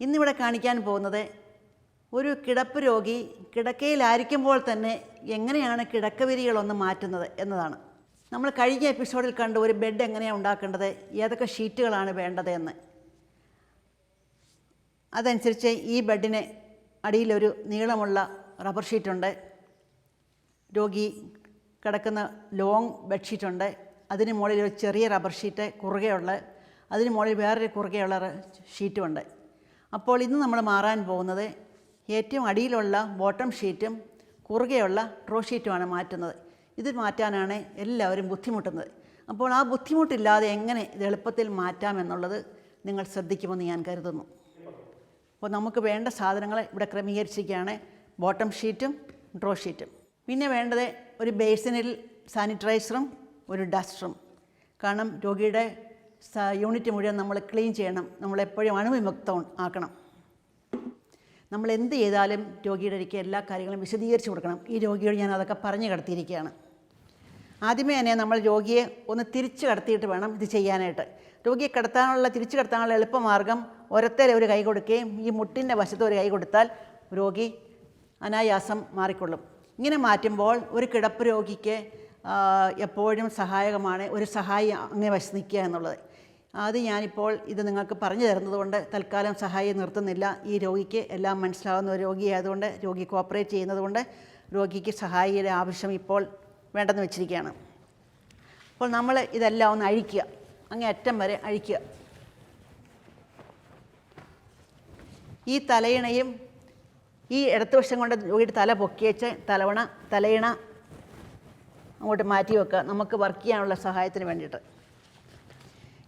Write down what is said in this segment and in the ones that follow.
ഇന്നിവിടെ കാണിക്കാൻ പോകുന്നത് ഒരു കിടപ്പ് രോഗി കിടക്കയിലായിരിക്കുമ്പോൾ തന്നെ എങ്ങനെയാണ് കിടക്ക കിടക്കവിരികളൊന്ന് മാറ്റുന്നത് എന്നതാണ്. നമ്മൾ കഴിഞ്ഞ എപ്പിസോഡിൽ കണ്ട് ഒരു ബെഡ് എങ്ങനെയാണ് ഉണ്ടാക്കേണ്ടത്? ഏതൊക്കെ ഷീറ്റുകളാണ് വേണ്ടത് എന്ന്. അതനുസരിച്ച് ഈ ബെഡിന് അടിയിലൊരു നീളമുള്ള റബ്ബർ ഷീറ്റുണ്ട്. രോഗി കിടക്കുന്ന ലോങ് ബെഡ്ഷീറ്റുണ്ട് അതിന് മുകളിൽ ഒരു ചെറിയ റബ്ബർ ഷീറ്റ് കുറുകയുള്ള അതിന് മുകളിൽ വേറൊരു കുറുകയുള്ള ഷീറ്റുമുണ്ട്. അപ്പോൾ ഇന്ന് നമ്മൾ മാറാൻ പോകുന്നത് ഏറ്റവും അടിയിലുള്ള ബോട്ടം ഷീറ്റും കുറുകെയുള്ള ഡ്രോ ഷീറ്റുമാണ് മാറ്റുന്നത്. ഇത് മാറ്റാനാണ് എല്ലാവരും ബുദ്ധിമുട്ടുന്നത്. അപ്പോൾ ആ ബുദ്ധിമുട്ടില്ലാതെ എങ്ങനെ ഇത് എളുപ്പത്തിൽ മാറ്റാമെന്നുള്ളത് നിങ്ങൾ ശ്രദ്ധിക്കുമെന്ന് ഞാൻ കരുതുന്നു. അപ്പോൾ നമുക്ക് വേണ്ട സാധനങ്ങൾ ഇവിടെ ക്രമീകരിച്ചിരിക്കുകയാണ്. ബോട്ടം ഷീറ്റും ഡ്രോ ഷീറ്റും പിന്നെ വേണ്ടത് ഒരു ബേസിനിൽ സാനിറ്റൈസറും ഒരു ഡസ്റ്ററും കാരണം രോഗിയുടെ യൂണിറ്റ് മുഴുവൻ നമ്മൾ ക്ലീൻ ചെയ്യണം. നമ്മളെപ്പോഴും അണുവിമുക്തം ആക്കണം. നമ്മൾ എന്ത് ചെയ്താലും രോഗിയുടെ ഇടയ്ക്ക് എല്ലാ കാര്യങ്ങളും വിശദീകരിച്ച് കൊടുക്കണം. ഈ രോഗിയോട് ഞാൻ അതൊക്കെ പറഞ്ഞു കിടത്തിയിരിക്കുകയാണ്. ആദ്യമേ തന്നെ നമ്മൾ രോഗിയെ ഒന്ന് തിരിച്ച് കടത്തിയിട്ട് വേണം ഇത് ചെയ്യാനായിട്ട്. രോഗിയെ കടത്താനുള്ള തിരിച്ച് കടത്താനുള്ള എളുപ്പമാർഗം ഒരത്തേലെ ഒരു കൈ കൊടുക്കുകയും ഈ മുട്ടിന്റെ വശത്ത് ഒരു കൈ കൊടുത്താൽ രോഗി അനായാസം മാറിക്കൊള്ളും. ഇങ്ങനെ മാറ്റുമ്പോൾ ഒരു കിടപ്പ് രോഗിക്ക് എപ്പോഴും സഹായകമാണ് ഒരു സഹായി അങ്ങനെ വശത്ത് നിൽക്കുക എന്നുള്ളത്. അത് ഞാനിപ്പോൾ ഇത് നിങ്ങൾക്ക് പറഞ്ഞു തരുന്നതുകൊണ്ട് തൽക്കാലം സഹായം നിർത്തുന്നില്ല. ഈ രോഗിക്ക് എല്ലാം മനസ്സിലാവുന്ന ഒരു രോഗിയായതുകൊണ്ട് രോഗി കോപ്പറേറ്റ് ചെയ്യുന്നതുകൊണ്ട് രോഗിക്ക് സഹായിയുടെ ആവശ്യം ഇപ്പോൾ വേണ്ടെന്ന് വെച്ചിരിക്കുകയാണ്. അപ്പോൾ നമ്മൾ ഇതെല്ലാം ഒന്ന് അഴിക്കുക. അങ്ങേ അറ്റം വരെ അഴിക്കുക. ഈ തലയിണയും ഈ ഇടത്തുവശം കൊണ്ട് രോഗിയുടെ തല പൊക്കിയച്ച് തലവണ തലയിണ അങ്ങോട്ട് മാറ്റി വെക്കുക. നമുക്ക് വർക്ക് ചെയ്യാനുള്ള സഹായത്തിന് വേണ്ടിയിട്ട്.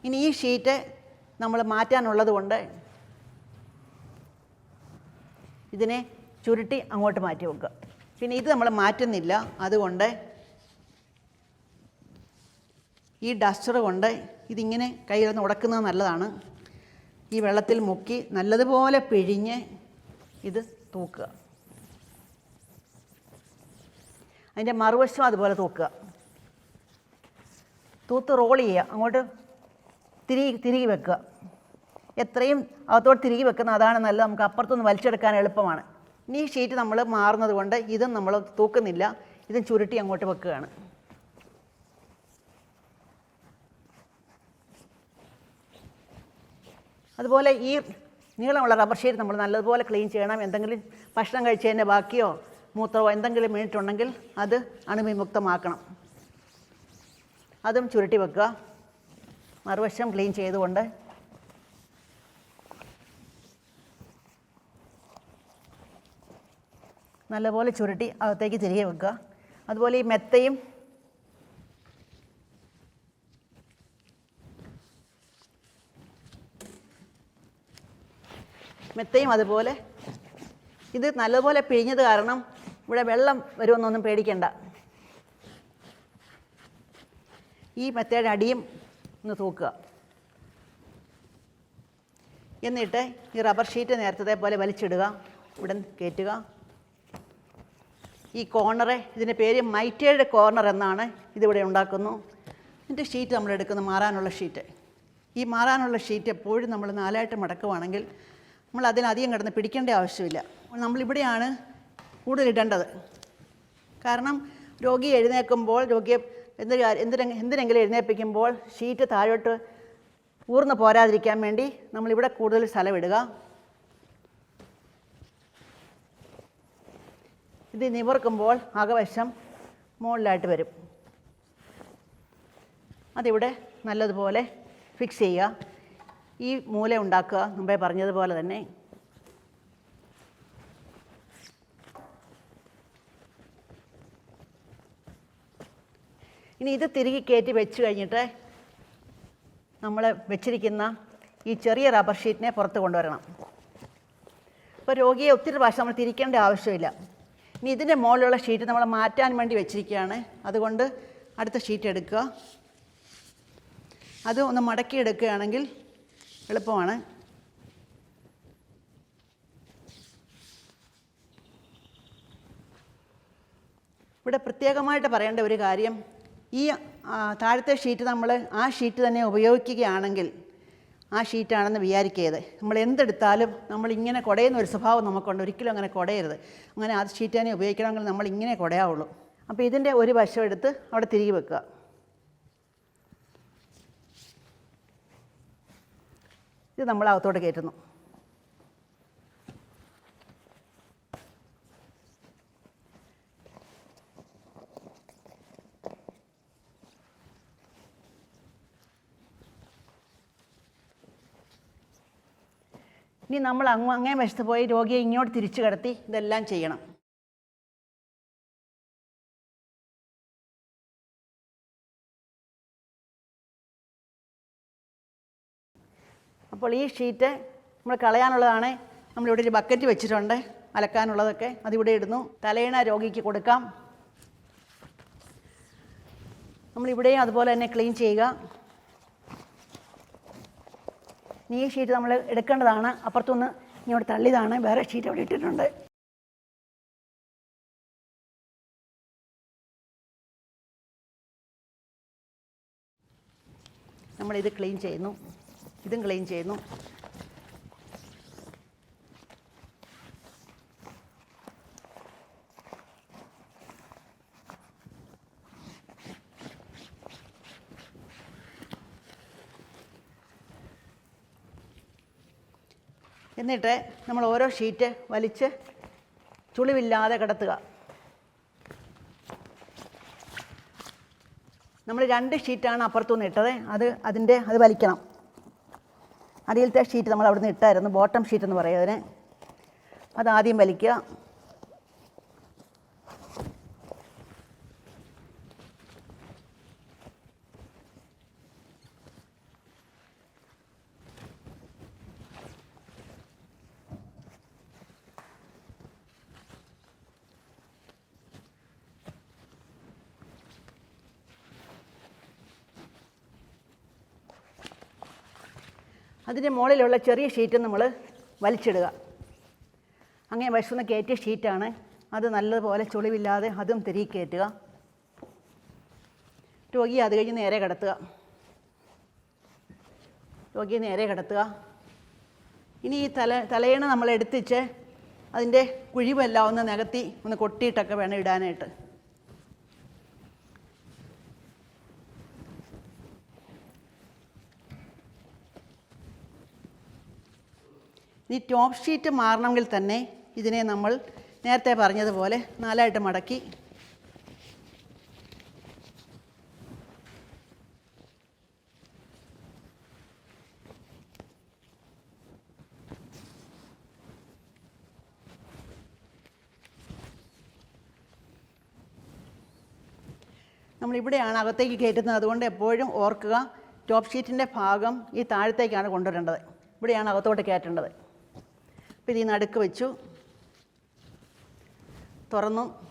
ഇനി ഈ ഷീറ്റ് നമ്മൾ മാറ്റാനുള്ളത് കൊണ്ട് ഇതിനെ ചുരുട്ടി അങ്ങോട്ട് മാറ്റി വെക്കുക. പിന്നെ ഇത് നമ്മൾ മാറ്റുന്നില്ല. അതുകൊണ്ട് ഈ ഡസ്റ്റർ കൊണ്ട് ഇതിങ്ങനെ കയ്യിലൊന്ന് ഉടക്കുന്നത് നല്ലതാണ്. ഈ വെള്ളത്തിൽ മുക്കി നല്ലതുപോലെ പിഴിഞ്ഞ് ഇത് തൂക്കുക. അതിന്റെ മറുവശം അതുപോലെ തൂക്കുക. തൂത്ത് റോൾ ചെയ്യുക. അങ്ങോട്ട് തിരികെ തിരികെ വെക്കുക. എത്രയും അകത്തോട്ട് തിരികെ വെക്കുന്ന അതാണ് നല്ലത്. നമുക്ക് അപ്പുറത്തുനിന്ന് വലിച്ചെടുക്കാൻ എളുപ്പമാണ്. ഇനി ഈ ഷീറ്റ് നമ്മൾ മാറുന്നത് കൊണ്ട് ഇതും നമ്മൾ തൂക്കുന്നില്ല. ഇതും ചുരുട്ടി അങ്ങോട്ട് വെക്കുകയാണ്. അതുപോലെ ഈ നീളമുള്ള റബ്ബർ ഷീറ്റ് നമ്മൾ നല്ലതുപോലെ ക്ലീൻ ചെയ്യണം. എന്തെങ്കിലും ഭക്ഷണം കഴിച്ചതിന്റെ ബാക്കിയോ മൂത്രമോ എന്തെങ്കിലും വീണിട്ടുണ്ടെങ്കിൽ അത് അണുവിമുക്തമാക്കണം. അതും ചുരുട്ടി വെക്കുക. മറുവശം ക്ലീൻ ചെയ്തുകൊണ്ട് നല്ലപോലെ ചുരുട്ടി അകത്തേക്ക് തിരികെ വെക്കുക. അതുപോലെ ഈ മെത്തയും മെത്തയും അതുപോലെ ഇത് നല്ലപോലെ പിഴിഞ്ഞത് കാരണം ഇവിടെ വെള്ളം വരുമെന്നൊന്നും പേടിക്കണ്ട. ഈ മെത്തയുടെ അടിയും ഒന്ന് തൂക്കുക. എന്നിട്ട് ഈ റബ്ബർ ഷീറ്റ് നേരത്തെ പോലെ വലിച്ചിടുക. ഉടൻ കയറ്റുക ഈ കോർണറെ ഇതിന്റെ പേര് മൈറ്റേഡ് കോർണർ എന്നാണ് ഇതിവിടെ ഉണ്ടാക്കുന്നു. ഇതിന്റെ ഷീറ്റ് നമ്മൾ എടുക്കുന്നു മാറാനുള്ള ഷീറ്റ് ഈ മാറാനുള്ള ഷീറ്റ് എപ്പോഴും നമ്മൾ നാലായിട്ട് മടക്കുവാണെങ്കിൽ നമ്മൾ അതിനധികം കിടന്ന് പിടിക്കേണ്ട ആവശ്യമില്ല. നമ്മളിവിടെയാണ് കൂടുതൽ ഇടേണ്ടത്. കാരണം രോഗി എഴുന്നേൽക്കുമ്പോൾ രോഗിയെ എന്ത് എന്തിനെ എന്തിനെങ്കിലും എഴുന്നേൽപ്പിക്കുമ്പോൾ ഷീറ്റ് താഴോട്ട് ഊർന്ന് പോരാതിരിക്കാൻ വേണ്ടി നമ്മളിവിടെ കൂടുതൽ സ്ഥലം ഇടുക ഇത് നിവർക്കുമ്പോൾ അകവശം മുകളിലായിട്ട് വരും. അതിവിടെ നല്ലതുപോലെ ഫിക്സ് ചെയ്യുക. ഈ മൂല ഉണ്ടാക്കുക മുമ്പേ പറഞ്ഞതുപോലെ തന്നെ. ഇനി ഇത് തിരികെ കയറ്റി വെച്ച് കഴിഞ്ഞിട്ട് നമ്മൾ വെച്ചിരിക്കുന്ന ഈ ചെറിയ റബ്ബർ ഷീറ്റിനെ പുറത്ത് കൊണ്ടുവരണം. അപ്പോൾ രോഗിയെ ഒത്തിരി പ്രാവശ്യം നമ്മൾ തിരിക്കേണ്ട ആവശ്യമില്ല. ഇനി ഇതിന്റെ മുകളിലുള്ള ഷീറ്റ് നമ്മൾ മാറ്റാൻ വേണ്ടി വെച്ചിരിക്കുകയാണ്. അതുകൊണ്ട് അടുത്ത ഷീറ്റ് എടുക്കുക. അത് ഒന്ന് മടക്കി എടുക്കുകയാണെങ്കിൽ എളുപ്പമാണ്. ഇവിടെ പ്രത്യേകമായിട്ട് പറയേണ്ട ഒരു കാര്യം ഈ താഴത്തെ ഷീറ്റ് നമ്മൾ ആ ഷീറ്റ് തന്നെ ഉപയോഗിക്കുകയാണെങ്കിൽ ആ ഷീറ്റാണെന്ന് വിചാരിക്കരുത്. നമ്മൾ എന്തെടുത്താലും നമ്മൾ ഇങ്ങനെ കുടയുന്ന ഒരു സ്വഭാവം നമുക്കുണ്ട്. ഒരിക്കലും അങ്ങനെ കുടയരുത്. അങ്ങനെ ആ ഷീറ്റ് തന്നെ ഉപയോഗിക്കണമെങ്കിൽ നമ്മൾ ഇങ്ങനെ കുടയാവുള്ളൂ. അപ്പോൾ ഇതിന്റെ ഒരു വശം എടുത്ത് അവിടെ തിരികെ വെക്കുക. ഇത് നമ്മൾ അകത്തോട്ട് കയറ്റുന്നു. ഇനി നമ്മൾ അങ്ങ് അങ്ങേ വശത്ത് പോയി രോഗിയെ ഇങ്ങോട്ട് തിരിച്ചു കിടത്തി ഇതെല്ലാം ചെയ്യണം. അപ്പോൾ ഈ ഷീറ്റ് നമ്മൾ കളയാനുള്ളതാണ്. നമ്മളിവിടെ ഒരു ബക്കറ്റ് വെച്ചിട്ടുണ്ട്. അലക്കാനുള്ളതൊക്കെ അതിവിടെ ഇടുന്നു. തലയിണ രോഗിക്ക് കൊടുക്കാം. നമ്മളിവിടെയും അതുപോലെ തന്നെ ക്ലീൻ ചെയ്യുക. ഇനി ഈ ഷീറ്റ് നമ്മൾ എടുക്കേണ്ടതാണ്. അപ്പുറത്തുനിന്ന് ഇങ്ങോട്ട് തള്ളിയതാണ്. വേറെ ഷീറ്റ് അവിടെ ഇട്ടിട്ടുണ്ട്. നമ്മളിത് ക്ലീൻ ചെയ്യുന്നു. ഇതും ക്ലീൻ ചെയ്യുന്നു. എന്നിട്ട് നമ്മൾ ഓരോ ഷീറ്റ് വലിച്ച് ചുളിവില്ലാതെ കിടത്തുക. നമ്മൾ രണ്ട് ഷീറ്റാണ് അപ്പുറത്തുനിന്ന് ഇട്ടത്. അത് അതിന്റെ അത് വലിക്കണം. അടിയിലത്തെ ഷീറ്റ് നമ്മൾ അവിടുന്ന് ഇട്ടായിരുന്നു. ബോട്ടം ഷീറ്റ് എന്ന് പറയും അതിനെ. അത് ആദ്യം വലിക്കുക. അതിന്റെ മുകളിലുള്ള ചെറിയ ഷീറ്റ് നമ്മൾ വലിച്ചിടുക. അങ്ങനെ വിശന്ന് കയറ്റിയ ഷീറ്റാണ്. അത് നല്ലതുപോലെ ചുളിവില്ലാതെ അതും തിരികെ കയറ്റുക. രോഗിയെ അത് കഴിഞ്ഞ് നേരെ കിടത്തുക. രോഗിയെ നേരെ കിടത്തുക. ഇനി ഈ തല തലയണ നമ്മൾ എടുത്തിച്ച് അതിന്റെ കുഴിവെല്ലാം ഒന്ന് നികത്തി ഒന്ന് കൊട്ടിയിട്ടൊക്കെ വേണം ഇടാനായിട്ട്. ഇനി ടോപ്പ് ഷീറ്റ് മാറണമെങ്കിൽ തന്നെ ഇതിനെ നമ്മൾ നേരത്തെ പറഞ്ഞതുപോലെ നാലായിട്ട് മടക്കി. നമ്മളിവിടെയാണ് അകത്തേക്ക് കയറ്റുന്നത്. അതുകൊണ്ട് എപ്പോഴും ഓർക്കുക ടോപ്പ് ഷീറ്റിന്റെ ഭാഗം ഈ താഴത്തേക്കാണ് കൊണ്ടുവരേണ്ടത്. ഇവിടെയാണ് അകത്തോട്ട് കയറ്റേണ്ടത്. ഈ നടുക്ക് വെച്ചു. തുറന്നു.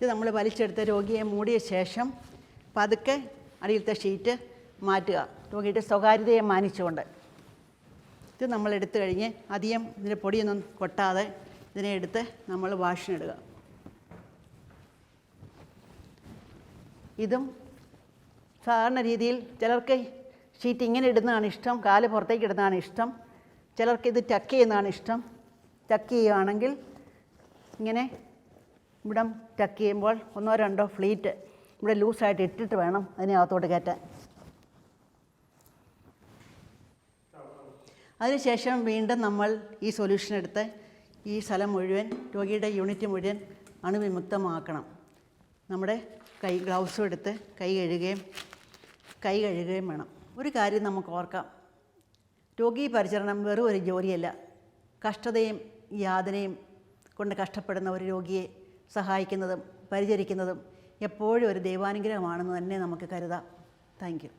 ഇത് നമ്മൾ വലിച്ചെടുത്ത രോഗിയെ മൂടിയ ശേഷം പതുക്കെ അടിയിലത്തെ ഷീറ്റ് മാറ്റുക. രോഗിയുടെ സ്വകാര്യതയെ മാനിച്ചുകൊണ്ട്. ഇത് നമ്മൾ എടുത്തു കഴിഞ്ഞ് അധികം ഇതിന്റെ പൊടിയൊന്നും കൊട്ടാതെ ഇതിനെ എടുത്ത് നമ്മൾ വാഷിനിടുക. ഇതും സാധാരണ രീതിയിൽ ചിലർക്ക് ഷീറ്റ് ഇങ്ങനെ ഇടുന്നതാണ് ഇഷ്ടം കാൽ പുറത്തേക്ക് ഇടുന്നതാണ് ഇഷ്ടം ചിലർക്ക് ഇത് ടക്ക് ചെയ്യുന്നതാണ് ഇഷ്ടം. ടക്ക് ചെയ്യുകയാണെങ്കിൽ ഇങ്ങനെ ഇവിടം ടക്ക് ചെയ്യുമ്പോൾ ഒന്നോ രണ്ടോ ഫ്ലീറ്റ് ഇവിടെ ലൂസായിട്ട് ഇട്ടിട്ട് വേണം അതിനെ അകത്തോട്ട് കയറ്റാൻ. അതിനുശേഷം വീണ്ടും നമ്മൾ ഈ സൊല്യൂഷൻ എടുത്ത് ഈ സ്ഥലം മുഴുവൻ രോഗിയുടെ യൂണിറ്റ് മുഴുവൻ അണുവിമുക്തമാക്കണം. നമ്മുടെ കൈ ഗ്ലൗസും എടുത്ത് കൈ കഴുകുകയും കൈ കഴുകുകയും വേണം. ഒരു കാര്യം നമുക്ക് ഓർക്കാം. രോഗീ പരിചരണം വെറും ഒരു ജോലിയല്ല. കഷ്ടതയും യാതനയും കൊണ്ട് കഷ്ടപ്പെടുന്ന ഒരു രോഗിയെ സഹായിക്കുന്നതും പരിചരിക്കുന്നതും എപ്പോഴും ഒരു ദൈവാനുഗ്രഹമാണെന്ന് തന്നെ നമുക്ക് കരുതാം. താങ്ക്